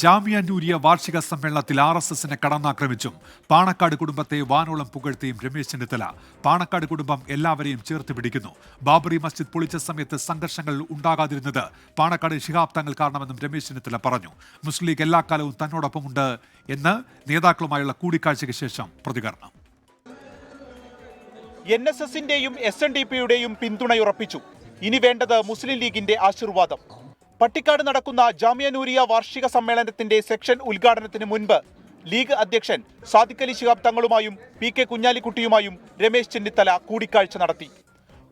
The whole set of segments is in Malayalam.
ജാമിയ നൂരിയ വാർഷിക സമ്മേളനത്തിൽ ആർ എസ് എസിനെ കടന്നാക്രമിച്ചും പാണക്കാട് കുടുംബത്തെ വാനോളം പുകഴ്ത്തിയും രമേശ് ചെന്നിത്തല പാണക്കാട് കുടുംബം എല്ലാവരെയും ചേർത്ത് പിടിക്കുന്നു. ബാബറി മസ്ജിദ് പൊളിച്ച സമയത്ത് സംഘർഷങ്ങൾ ഉണ്ടാകാതിരുന്നത് പാണക്കാട് ശിഹാബ് തങ്ങൾ കാരണമെന്നും രമേശ് ചെന്നിത്തല പറഞ്ഞു. മുസ്ലിം ലീഗ് എല്ലാ കാലവും തന്നോടൊപ്പമുണ്ട് എന്ന് നേതാക്കളുമായുള്ള കൂടിക്കാഴ്ചയ്ക്ക് ശേഷം പ്രതികരണം. എൻ എസ് എസിന്റെയും എസ് എൻ ഡി പിയുടെയും പിന്തുണയുറപ്പിച്ചു. ഇനി വേണ്ടത് മുസ്ലിം ലീഗിന്റെ ആശീർവാദം. പട്ടിക്കാട് നടക്കുന്ന ജാമ്യനൂരിയ വാർഷിക സമ്മേളനത്തിന്റെ സെക്ഷൻ ഉദ്ഘാടനത്തിന് മുൻപ് ലീഗ് അധ്യക്ഷൻ സാദിഖ് അലി ശിഹാബ് തങ്ങളുമായും പി കെ കുഞ്ഞാലിക്കുട്ടിയുമായും രമേശ് ചെന്നിത്തല കൂടിക്കാഴ്ച നടത്തി.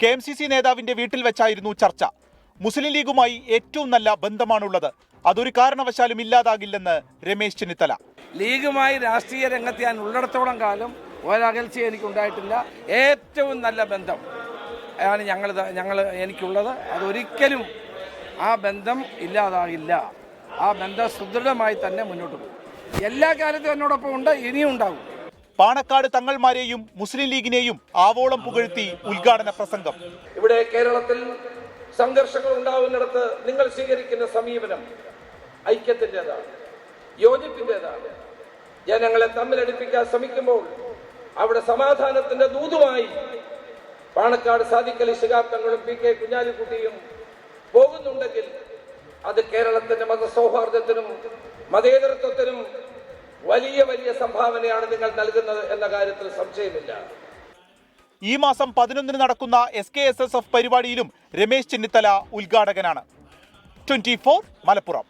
കെ എം സി സി നേതാവിന്റെ വീട്ടിൽ വെച്ചായിരുന്നു ചർച്ച. മുസ്ലിം ലീഗുമായി ഏറ്റവും നല്ല ബന്ധമാണുള്ളത്. അതൊരു കാരണവശാലും ഇല്ലാതാകില്ലെന്ന് രമേശ് ചെന്നിത്തല. ലീഗുമായി രാഷ്ട്രീയ രംഗത്ത് ഞാൻ ഉള്ളിടത്തോളം കാലം ഒരകൽച്ച എനിക്ക് ഉണ്ടായിട്ടില്ല ഏറ്റവും നല്ല ബന്ധം ആണ് ഞങ്ങൾ ഞങ്ങൾ എനിക്കുള്ളത്. അതൊരിക്കലും ആ ബന്ധം ഇല്ലാതാകില്ല. ആ ബന്ധം സുദൃഢമായി തന്നെ മുന്നോട്ട് പോകും. എല്ലാ കാലത്തും എന്നോടൊപ്പം ഉണ്ട് ഇനിയും ഉണ്ടാകും. പാണക്കാട് തങ്ങൾമാരെയും മുസ്ലിം ലീഗിനെയും ആവോളം പുകഴ്ത്തി ഉദ്ഘാടന പ്രസംഗം. ഇവിടെ കേരളത്തിൽ സംഘർഷങ്ങൾ ഉണ്ടാവുന്നിടത്ത് നിങ്ങൾ സ്വീകരിക്കുന്ന സമീപനം ഐക്യത്തിന്റെതാണ് യോജിപ്പിന്റെതാണ്. ജനങ്ങളെ തമ്മിലടിപ്പിക്കാൻ ശ്രമിക്കുമ്പോൾ അവിടെ സമാധാനത്തിന്റെ ദൂതുമായി പാണക്കാട് സാദിഖലി ശികാബ്ദങ്ങളും പി കെ കുഞ്ഞാലിക്കുട്ടിയും പോകുന്നുണ്ടെങ്കിൽ അത് കേരളത്തിന്റെ മതസൗഹാർദ്ദത്തിനും മതേതരത്വത്തിനും വലിയ വലിയ സംഭാവനയാണ് നിങ്ങൾ നൽകുന്നത് എന്ന കാര്യത്തിൽ സംശയമില്ല. ഈ മാസം പതിനൊന്നിന് നടക്കുന്ന S K S S F പരിപാടിയിലും Ramesh Chennithala ഉദ്ഘാടകനാണ്. Twenty four Malappuram.